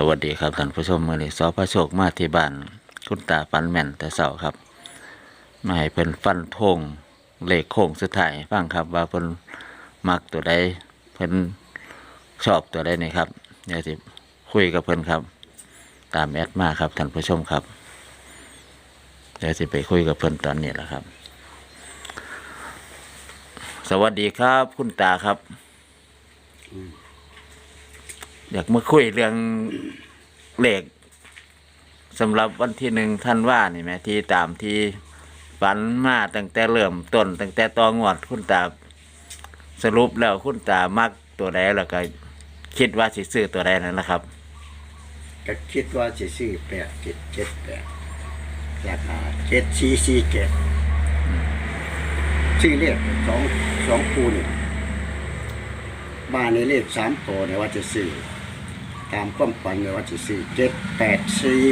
สวัสดีครับท่านผู้ชมมื่อนี้สอพระโชคมาที่บ้านคุณตาฟันแม่นแต่เสาครับ มาให้เพิ่นฟันธงเลขโค้งสุดท้ายให้ฟังครับ ว่าเพิ่นมักตัวใดเพิ่นชอบตัวใดนี่ครับเดี๋ยวสิคุยกับเพิ่นครับ ตามแอดมาครับท่านผู้ชมครับเดี๋ยวสิไปคุยกับเพิ่นตอนนี้แหละครับ สวัสดีครับ คุณตาครับ อ อยากมาคุยเรื่องเหลขสำหรับวันที่หนึ่งท่านว่านี่ไหมที่ตามที่ฝันมาตั้งแต่เริ่มต้นตั้งแต่ตองวดคุณตาสรุปแล้วคุณตามักตัวใดแล้วก็คิดว่าสิซื้อตัวใดนั่นนะครับ ก็คิดว่าจะซื้อแปดเจ็ดเจ็ดแปดราคาเจ็ดสี่สี่เจ็ดชื่อเลขสองสองคูนี่บ้านในเลขสามตัวเนี่ยว่าจะซื้อ ตามความฝันเนี่ยว่าจะซื้อเจ็ดแปดสี่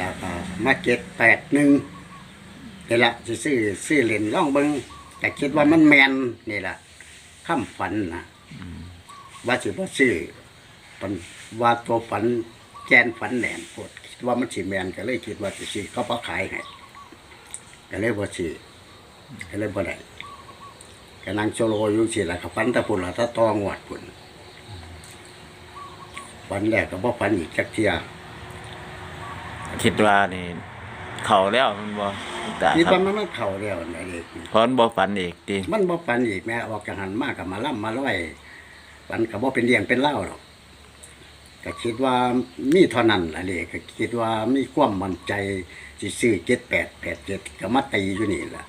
ราคามาเจ็ดแปดหนึ่งนี่ละจะซื้อซื้อเหรียญล่องเบิงแต่คิดว่ามันแมนนี่แหละข้ามฝันนะว่าสิว่าซื้อปันว่าตัวฝันแกนฝันแหนมปวดคิดว่ามันสีแมนก็เลยคิดว่าสิสิเขาพอขายให้ก็เลยบ่สิก็เลยบ่ได้ก็นั่งโซโลอยู่สิละครับฝันแตะพุ่นละถ้าตองวดพุ่น ฝันแรกก็บ่ฝันอีกจักเที่ยคิดว่านี่ เขาแล้วมันบ่คุณตาคิดครัว่าบมันมันเข้าแล้วนะเด็กพอนบ่ฝันอีกตีมันบ่ฝันอีกแม่ออกจากหันมากกับมาล่ำมาร้อยฝันก็บ่เป็นเลี้ยงเป็นเล่าหรอกก็คิดว่ามีเท่านั้นล่ะเลยก็คิดว่ามีความมั่นใจสิซื้อเจ็ดแปดแปดเจ็ดก็มาตีอยู่นี่แหละ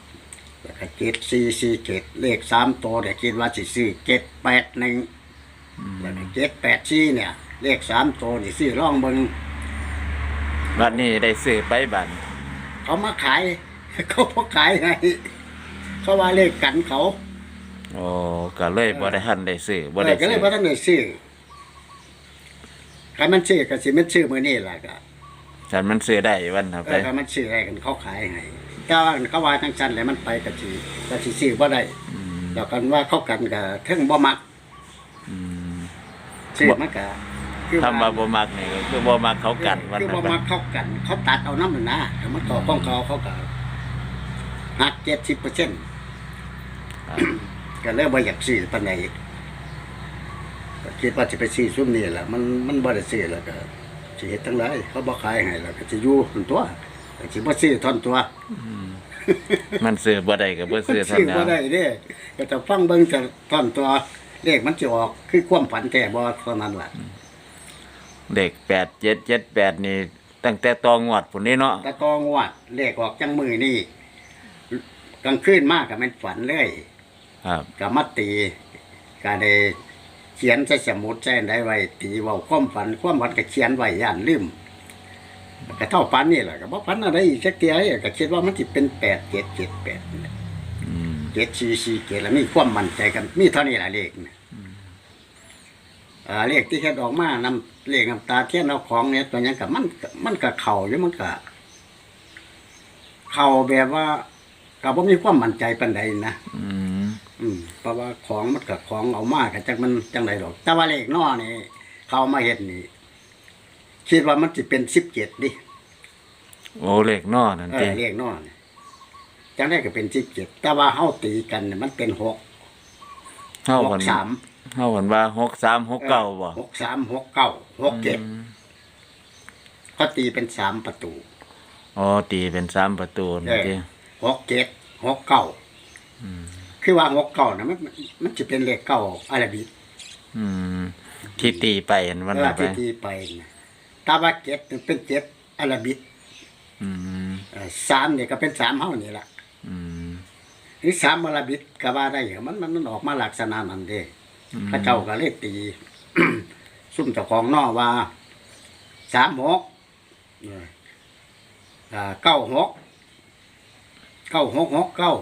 แล้วก็เจ็ดสี่สี่เจ็ดเลขสามตัวเนี่ยคิดว่าสิซื้อเจ็ดแปดหนึ่งแล้วก็เจ็ดแปดสี่เนี่ย เลขสามตัวนี่ซื้อร่องเบิงวันนี้ได้ซื้อไปบันเขามาขาย เขาพอขายให้เขาว่าเลขกันเขา โอ้ก็เลยบ่ได้ทันได้ซื้อบ่เอได้อก็เลซื้ยอว่าท่านได้ซื้อใครมันซื้อก็สิมันซื้อมื้อนี้ล่ะก็ฉันมันซื้อได้วันครับเอไปอก็มันซื้อให้กันเขาขายให้แต่ว่าเขาว่าทั้งชั้นแล้วมันไปก็สิก็สิซื้อบ่ได้อืมแล้วกันว่าเขากันก็ถึงบ่มักอืม ซื้อมันก็ คือคำว่าบ่มักนี่ก็คือบ่มักเขากันวันคือนั้บ่นมักเขากัน เขาตัดเอาน้ำมันนะแต่มันต่อของเขาเขาก็หัก70%ก็เลยบ่อยากซื้อปานใดก็คิดว่าสิไปซื้อซุมนี้ล่ะมันมันบ่ได้ซื้อแล้วก็สิเฮ็ดทั้งหลายเขาบ่ขายให้แล้วก็สิอยู่ทั้งตัวก็สิบ่ซื้อท่อนตัวมันซื้อบ่ได้ก็บ่ซื้อเท่าซื้อนั้บ่นได้เด้ก็จะฟังเบิ่งแต่ท่อนตัวเลขมันสิออกคือความฝันแท้บ่เท่านั้นล่ะ เด็ก8778นี่ตั้งแต่ตองวดพุ่นนี่เนาะแตะกองวัดเลขออกจังมือนี่กลางคืนมากก็แม่นฝันเลยครับก็มาตีก็ได้เขียนใส่สมุดใส่อันใดไว้ตีเว้าความฝันความฝันก็เขียนไว้ย่านลืมก็เท่าฝันนี่แหละก็บ่ฝันอะไรอีกจักเที่ยก็คิดว่ามันสิเป็น8 7 7 8นี่แหละอืม7 4 4 7แล้วมีความมั่นใจกันมีเท่านี้ล่ะเลขนะ อ่าเลขที่เฮ็ดออกมานำเลขน้ำตาเทียนเอาของเนี่ยตัวหยังก็มันก็มันก็เข้าอยู่มันก็เข้าแบบว่าก็บ่มีความมั่นใจปานใดนะอืมอืมเพราะว่าของมันกับของเอามากกับจักมันจังไรหรอก แต่ว่าเลขนอนี่เขาเอามาเห็ดนี่คิดว่ามันจะเป็นสิบเจ็ดดิโอ้เลขนอนั่นเอติอเลขนอนี่จังได้ก็เป็นสิบเจ็ดแต่ว่าเฮาตีกันเนี่ยมันเป็นหกเฮาหวักนสาม เฮาวันว่า63 69บ่หกสามหกเก้าหกเจ็ดอืมเขาตีเป็นสามประตูอ๋อตีเป็นสามประตูเอนี่อติหกเจ็ดหกเก้าคือว่าหกเก้านะมันมันจะเป็นเลขเก้าอาราบิกอืมที่ตีไปเห็นวันเออนั้นไปที่ตีไปนะแตาว่าเจ็ดนี่เป็นเจ็ดอาราบิกอืมเอ่อสามเนี่ยก็เป็นสามเฮานี่แหละอืมหรือสามมลบิดก็ว่าได้เหรอมันมันมันออกมาลักษณะนั้นเด้ พระเจ้าก็เลยตี ซุ่มเจ้าของนอว่าสามหกเอ่ออ่าเก้าหกเก้าหกหกเก้า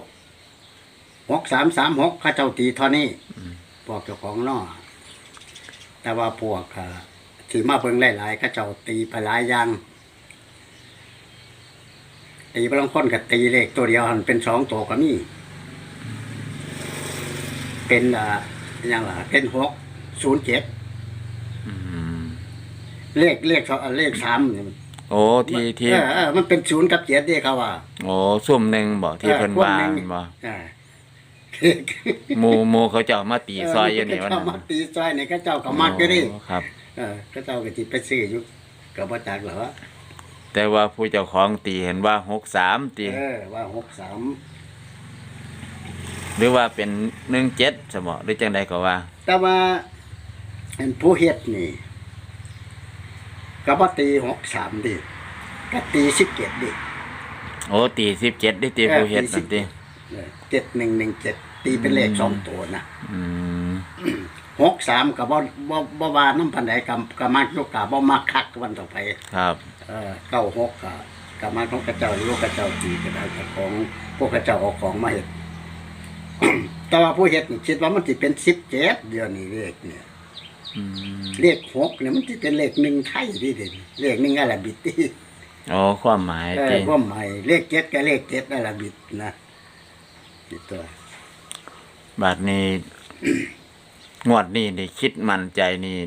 หกสามสามหกข้าเจ้าตีเท่านี้พวกเจ้าของนอแต่ว่าพวกอ่าที่มาเบิ่งหลายๆข้าเจ้าตีไปหลายอย่างตีบางคนก็ตีเลขตัวเดียวหันเป็นสองตัวก็มี เป็นอ่าอห ย่างล่ะเป็นหกศูนย์เจ็ดอืมเลขเลขสองเลขสามนี่มันโอ้ที่ที่เออเออมันเป็นศูนย์กับเจ็ดเด้เขาว่าโอ้ซุ่มหนึ่งบ่ที่เพิ่นว่าเออพวกหนึ่งบ่อ่าหมู่หมู่เขาเจ้ามาตีซอยอยู่นี่เอวันอนั้นเจ้ามาตีซอยนี่ก็เจ้าก็มักอยู่ดิโอ้ครับ เออก็เจ้าก็สิไปซื้ออยู่ก็บ่จักหรอแต่ว่าผู้เจ้าของตีเห็นว่าหกสามตีเออว่าหกสาม หรือว่าเป็นหนึ่งเจ็ดสมอหรือจังใดก็ว่า แต่ว่าอันผู้เฮ็ดนี่ก็บ่ตีหกสามดิก็ตีสิบเจ็ดดิโอ้ตีสิบเจ็ดได้ตีผู้เฮ็ดนั่นตีเจ็ดหนึ่งหนึ่งเจ็ดตีเป็นเลขสองตัวนะอืมหกสามกับบ่บ่บ่ว่าน้ำพันใดกับกับมักยกกับบ่มักคักวันต่อไป ครับ เออเก้าหกกับกับมักของกระเจ้าลูกกระเจ้าตีก็ได้แต่ของพวกกระเจ้าเอาของมาเฮ็ด แต่ว่าผู้เฮ็ดนี่คิดว่ามันสิเป็นสิบเจ็ดเดี๋ยวนี้เลขเนี่ยอืมเลขหกเนี่ยมันสิเป็นเลขหนึ่งไทยดิเด่นเลขหนึ่งอาราบิกที่โอ้ความหมายเออตีความหมายเลขเจ็ดกับเลขเจ็ดอาราบิกนะนี่ตัวบาทนี้ งวดนี้นี่คิดมั่นใจนี่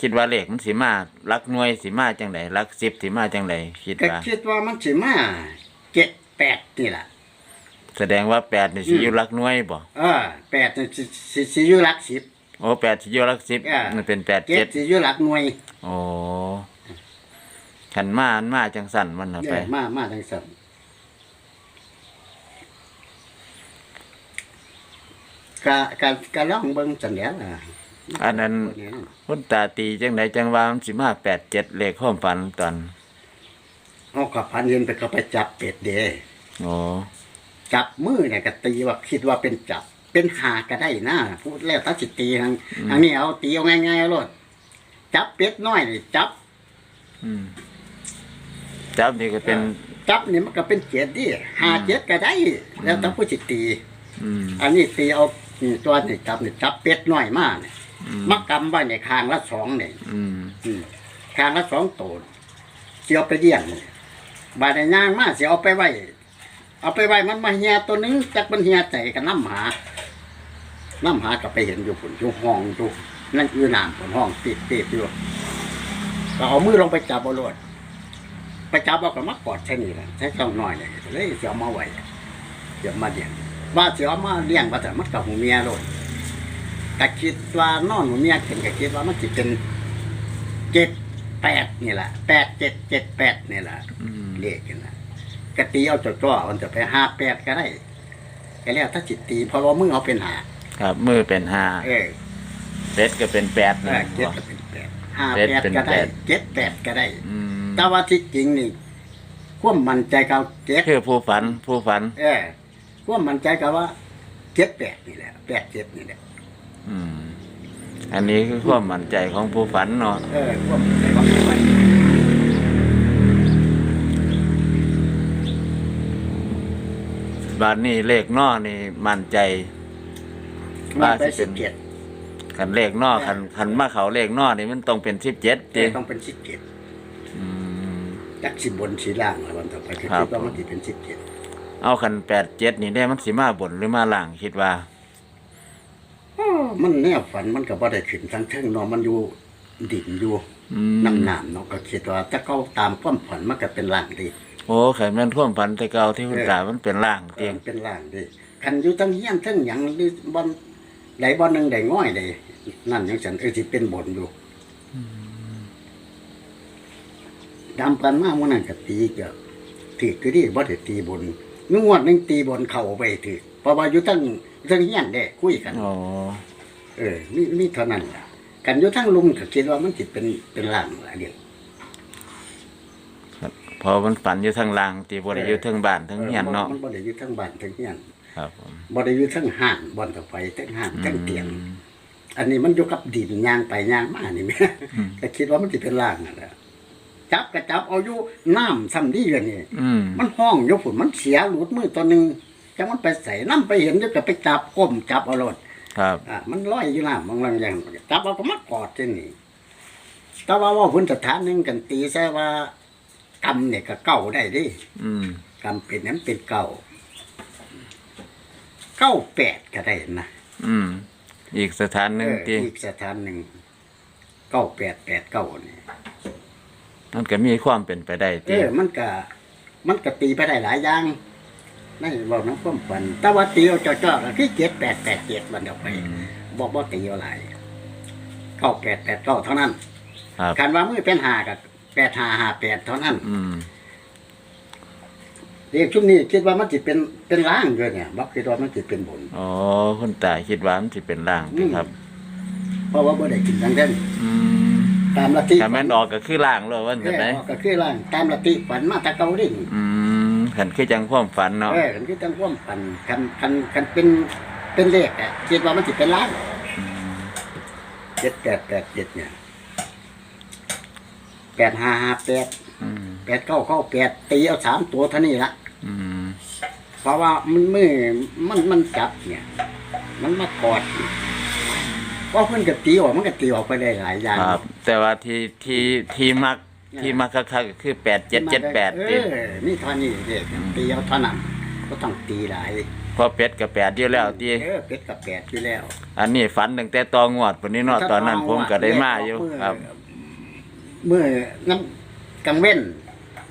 คิดว่าเลขมันสิมาลักหน่วยสิมาจังไดลักสิบสิมาจังไดคิดก็ว่าคิดว่ามันสิมาเจ็ดแปดนี่แหละ แสดงว่าแปดนี่สิอยู่ลักหน่วยบ่เออแปดนี่สิสิสิอยู่หลักสิบ โอ้แปดสิอยู่ลักสิบอ่ามั มันเป็นแปดเจ็เจ็ดดสิอยู่หลักหน่วยโอ้ขันมาอันมาจังสั่นมันเอาไปเนี่ยมามาทางสันกะกะกะลองเบิ่งจังแหล้วน่ะอันนั้นคุณตาตีจังไดจังว่ามันสิมาแปดเจ็ดเลขความฝันตอนเฮากับพันเห็นไปก็ไปจับเป็ดเด้ โอ้ จับมือเนี่ยก็ตีว่าคิดว่าเป็นจับ เป็นหาก็ได้นะพูดแล้วถ้าสิตีทางทางนี้เอาตีเอาง่ายๆเอาโลดจับเป็ดน้อยนี่จับ อืมจับนี่ก็เป็น จับนี่มันก็เป็นเจ็ดดิหาเจ็ดก็ได้ แล้วแต่ผู้สิตีอืมอันนี้ตีเอานี่ตัวนี่จับนี่จับเป็ดน้อยมากนี่อืมมักกำไว้ในคางละสองนี่อืมอืมคางละสองตัวเสียเอาไปเลี้ยงนี่บาดในย่างมาเสียเอาไปไว้ เอาไปไว้มันมาเฮียตัวหนึงจักมันเฮียใจกับน้ำหา น้ำหาก็ไปเห็นอยู่ผลอยู่ห้องอยู่นั่นคือน้ำผลห้องปิดปิดอยู่ก็เอามือลงไปจับเอาโลดไปจับเอากับมักกอดใช่นี่แหละใช้ช่องน้อยเลยเลยเสียเอามาไว้เสียมาเลี้ยงว่าเสียเอามาเลี้ยงว่าแต่มันกับหูเมียโลดก็คิดว่านอนหูเมียกินก็คิดว่ามันจะเป็นเจ็ดแปดนี่แหละแปดเจ็ดเจ็ดแปดนี่แหละอืมเลขกันนะ กะตีเอาจดจ่อมันจะไปห้าแปดก็ได้ก็แล้วถ้าจิตตีเพราะว่ามึงเอาเป็นหาครับมือเป็นห้าเออเป็ดก็เป็นแปดเอนะอเจ็ดก็เป็นแปดห้าเจ็ดแปดเป็นก็ได้แปดเจ็ดแปดก็ได้อืมแต่ว่าที่จริงนี่ความมั่นใจเขาเจ็ดคือผู้ฝันผู้ฝัน เออความมั่นใจเขาว่าเจ็ดแปดนี่แหละแปดเจ็ดนี่แหละอืมอันนี้คือความมั่นใจของผู้ฝันเนาะเออความมั่นใจของมัน บาดนี้เลขนอนี่มั่นใจมันไปว่าสิสิเป็บนเจ็ดคันเลขนอคันคันมาเขาเลขนอนี่มันต้องเป็นสิบเจ็ดเจ็จีดต้องเป็นสิบเจ็ดอืมจักสิบบนสีล่างแล้ววันต่อไปคือครับคิดว่ามันจะเป็นสิบเจ็ดเอาคันแปดเจ็ดนี่ได้มันสิมาบนหรือมาล่างคิดว่าอ้อมันแนวฝันมันก็บ่ได้ขึ้นทั้งเทิงเนาะมันอยู่ดินอยู่อืมน้ำน้ำเนาะก็คิดว่าถ้าเขาตามความฝันมันก็เป็นล่างดี โอ้ไข่แม่นท่วมฝันแต่เก่าที่คุณเออตามันเป็นล่างเอเตียองเป็นล่างดีคันอยู่ทั้งเฮียนทั้งหยังหรือบอนใดบอนหนึ่งใดง่อยใดนั่นยังฉันเออสิเป็นบนอยู่ดำกันมากมันนั่นก็ตีก็ถือคือที่บ่ได้ตีบนนึกว่านึงตีบนเข่าไปถือเพราะว่าอยู่ทั้งทั้งเฮียนเด้คุยกันโอ้เออนี่นี่เท่านั้นล่ะกันอยู่ทั้งลุมก็คิดว่ามันสิเป็นเป็นล่างละเดียว พอมันฝันอยู่ทางล่างตีบริอยู่ทางบ้านทางเฮียนเนาะมันบ่ได้อยู่ทั้งบ้านทั้งเฮียนครับผมบ่ได้อยู่ทั้งห้างบ่อนกับไฟทั้งห้างทั้งเตียงอืมอันนี้มันอยู่กับดินย่างไปย่างมานี่แม่อืมก็คิดว่ามันสิเป็นล่างนั่นแหละจับก็จับเอาอยู่น้ำซ้ำดีกันนี่อืมมันห้องอยู่ฝุ่นมันเสียหลุดมือตัวหนึงจังมันไปใส่น้ำไปเห็นอยู่ก็ไปจับก้มจับเอาโลดครับอะมันลอยอยู่น้ำบางอย่างอย่างจับเอาก็มากอดจังนี่แต่ว่าว่าพื้นสถานหนึงกันตีใช่ว่า กรรมเนี่ยก็เก่าได้เดิอืมกรรมเป็นนั้นเป็นเก่าเก้าแปดก็ได้นะอืม อีกสถานหนึ่งเออที่อีกสถานหนึ่งเก้าแปดแปดเก้านี่มันก็มีความเป็นไปได้เอติอมันก็มันก็ตีไปได้หลายอย่างนั่นบอกน้ำความฝัน แต่ว่าตีเอาจ่อๆก็คือเจ็ดแปดแปดเจ็ดมันเดียวไปอืมบอกว่าตีเอาหลายเก้าแปดแปดเก้าเท่านั้น ครับ การว่ามือเป็นหากับ แปดหาหาแปดเท่านั้นอืมเด็กชุดนี้คิดว่ามันจะเป็นเป็นล่างด้วยเนี่ยบอกคิดว่ามันจะเป็นบน อ๋อคุณตาคิดว่ามันสิเป็นร่างติครับ เพราะว่าบ่ได้กินทั้งเท่นอืมตามลัทธิถ้าแม่นออกก็คือร่างแล้วว่าเอจังอได๋ออกก็คือล่างตามลัทธิฝันมาแตะเกาดิอืมคันคือจังความฝันเนาะเออคันคือจังความฝันคันคันคันเป็นเป็นเลขอะคิดว่ามันจะเป็นล่างเจ็ดแปดแปดเจ็ดเนี่ยแป ดห้าห้าแปดอืมแปดเก้าเก้าแปดตีเอาสามตัวเท่านี้ละอืมเพราะว่ามันมือมันมันจับเนี่ย มันมากอดเพราะเพิ่นก็ตีออกมันก็ตีออกไปได้หลายอย่าง ครับ แต่ว่าที่ที่ที่มักที่มักคักๆก็คือ8778เอติอนี่เท่านี้เด็กตีเอาเท่านั้นก็ต้องตีหลายเพราะเป็ดก็แปดอยู่แล้วติเออเป็ดกับแปดอยู่แล้ว อันนี้ฝันตั้งแต่ตองวดพุ่นนี้เนาะตอนนั้นผมก็ได้มาอยู่ครับ เมื่อน้ำกังเว้น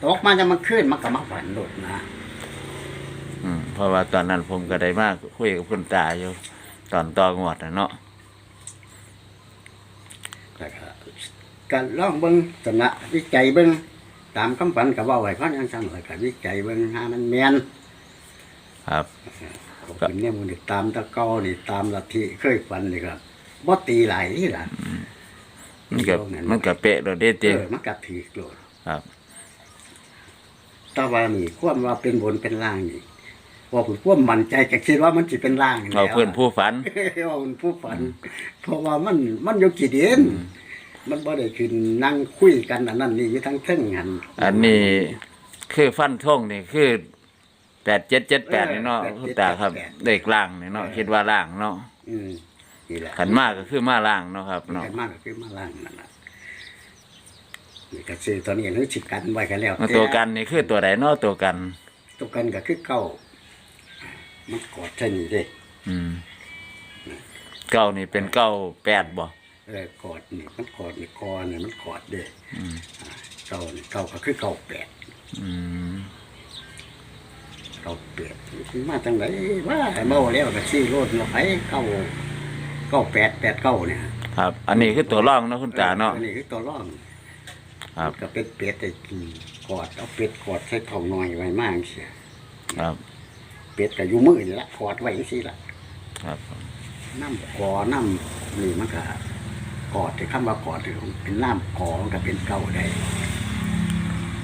ตกมาจะมาขึ้นมันก็มาฝันหลุดนะอืมเพราะว่าตอนนั้นผมก็ได้มาคุยกับคุณตาอยู่ ตอนตองวดน่ะเนาะแล้วก็การลองเบิ่งสนะวิจัยเบิ่งตามคำฝันกับว่าไว้เพราะยังสั่งเลยก็วิจัยเบิ่งหามันแม่นครับเขาเป็นเนี่ยมันนี่ตามตะเกอนี่ตามลัทธิเคยฝันนี่ครับบ่ตีหลายนี่ล่ะ มันก็มันก็เป๊ะโดดเด้เอติอมันก็ถือโลดครับแต่ว่านี่ความว่าเป็นบนเป็นล่างนี่ว่าผมความมั่นใจก็คิดว่ามันสิเป็นล่างเอาเพื่อนผู้ฝัน ว่ามันผู้ฝัน เพราะว่ามันมันอยู่กี่เดือนมันบ่ได้ขึ้นนั่งคุยกันอันนั้นนี่อยู่ทั้งเทิงหันอันนี้คือฟันท่งนี่คือแปดเจ็ดเจ็ดแปดนี่เนาะคุณตาครับเด็กล่างนี่เนาะคิดว่าล่างเนาะอืม นี่แหละขันมากก็คือมาล่างเนาะครับเนาะกันมากก็คือมาล่างนั่นน่ะนี่ก็ซื้อตอนนี้นึกสิกันไว้กันแล้วตัวกันนี่คือตัวไหนเนาะตัวกัน ตัวกันก็คือเก้ามันกอดเท่านี้เด้อืมเก้านี่เป็นเก้าแปดบ่เออกอดนี่มันกอดนี่คอนี่มันกอดเด้อืมอ่าเก้านี่เก้าก็คือเก้าแปดอืมเก้าแปดมาจังไหนว่าเมาแล้วก็ซื้อรถมาไปเก้า เก้าแปดแปดเก้าเนี่ยครับ อันนี้คือตัวร่องเนาะคุณตาเนาะอันนี้คือตัวร่องครับก็เป็นเป็ดไอ้กินกอดเอาเป็ดกอดใส่เข่าหน่อยไว้มากเสียครับ เป็ดก็อยู่มือนี่ละกอดไว้สิละครับน้ำกอน้ำนี่มันก็กอดที่คำว่ากอดที่เป็นน้ำกอมันก็เป็นเก่าได้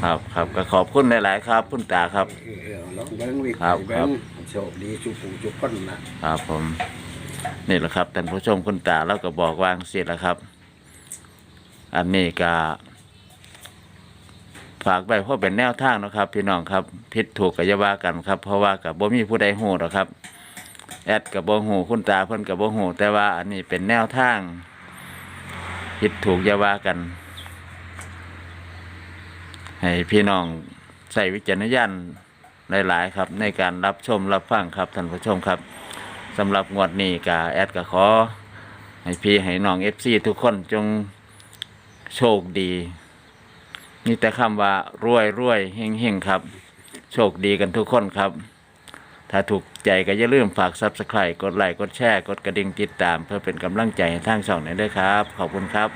ครับครับก็ขอบคุณหลาย ๆ ครับคุณตาครับ เออเออลองเบิ้งวิครับเบิ้งโชคดีสุขูจุกคนละครับผม นี่แหละครับท่านผู้ชมคุณตาเราก็บอกวางเสร็จแล้วครับอันนี้ก็ฝากไว้เพราะเป็นแนวทางนะครับ พี่น้องครับผิดถูกกัยาว่ากันครับ เพราะว่ากับบ่มีผู้ใดหูหรอกครับ แอดกับบ่หูคุณตาเพิ่นกับบ่หูแต่ว่าอันนี้เป็นแนวทางผิดถูกยาว่ากัน ให้พี่น้องใส่วิจารณญาณหลาย ๆ ครับ ในการรับชมรับฟังครับท่านผู้ชมครับ สำหรับงวดนี้กาแอดก็ขอ ให้พี่ให้น้องเอฟซีทุกคนจงโชคดีมีแต่คำว่ารวยรวยเฮงเฮงครับ โชคดีกันทุกคนครับ ถ้าถูกใจก็อย่าลืมฝากซับสไครต์กดไลค์กดแชร์ กดกระดิ่งติดตาม เพื่อเป็นกำลังใจให้ทางช่องนี้ด้วยครับ ขอบคุณครับ